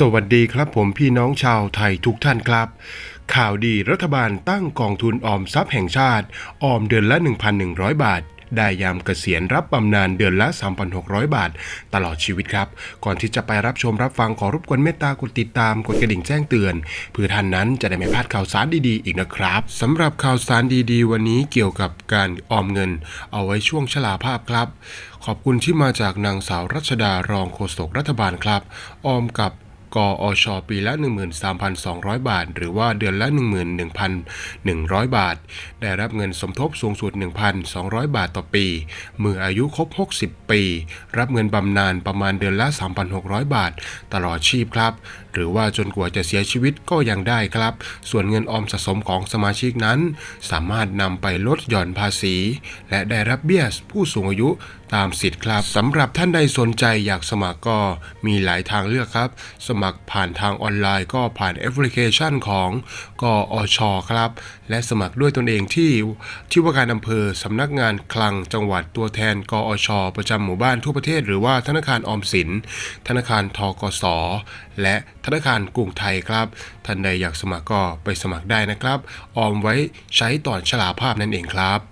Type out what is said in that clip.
สวัสดีครับผมพี่น้องชาวไทยทุกท่านครับ ข่าวดีรัฐบาลตั้งกองทุนออมทรัพย์แห่งชาติ ออมเดือนละ 1,100 บาท ได้ยามเกษียณรับบำนาญเดือนละ 3,600 บาท ตลอดชีวิตครับ ก่อนที่จะไปรับชมรับฟังขอรบกวนเมตตากดติดตามกดกระดิ่งแจ้งเตือนเพื่อท่านนั้นจะได้ไม่พลาดข่าวสารดีๆ อีกนะครับสำหรับข่าวสารดีๆ วันนี้เกี่ยวกับการออมเงิน เอาไว้ช่วงชราภาพครับ ขอบคุณที่มาจากนางสาวรัชดารองโฆษกรัฐบาลครับ ออมกับ กอช ปีละ 13,200 บาท หรือว่าเดือนละ 11,100 บาท ได้รับเงินสมทบสูงสุด 1,200 บาทต่อปี เมื่ออายุครบ 60 ปี รับเงินบำนาญประมาณเดือนละ 3,600 บาท ตลอดชีพครับ หรือว่าจนกว่าจะเสียชีวิตก็ยังได้ครับ ส่วนเงินออมสะสมของสมาชิกนั้น สามารถนำไปลดหย่อนภาษี และได้รับเบี้ยผู้สูงอายุตามสิทธิ์ครับสำหรับท่านใดสนใจอยากสมัครก็มีหลายทางเลือกครับ สมัมัครผ่านทางออนไลน์ ก็ผ่านแอปพลิเคชันของกอชครับ และสมัครด้วยตนเองที่ที่ว่าการอำเภอสำนักงานคลังจังหวัดตัวแทนกอช ประจำหมู่บ้านทั่วประเทศ หรือว่าธนาคารออมสิน ธนาคารทกส และธนาคารกรุงไทยครับ ท่านใดอยากสมัครก็ไปสมัครได้นะครับ ออมไว้ใช้ตอนชราภาพนั่นเองครับ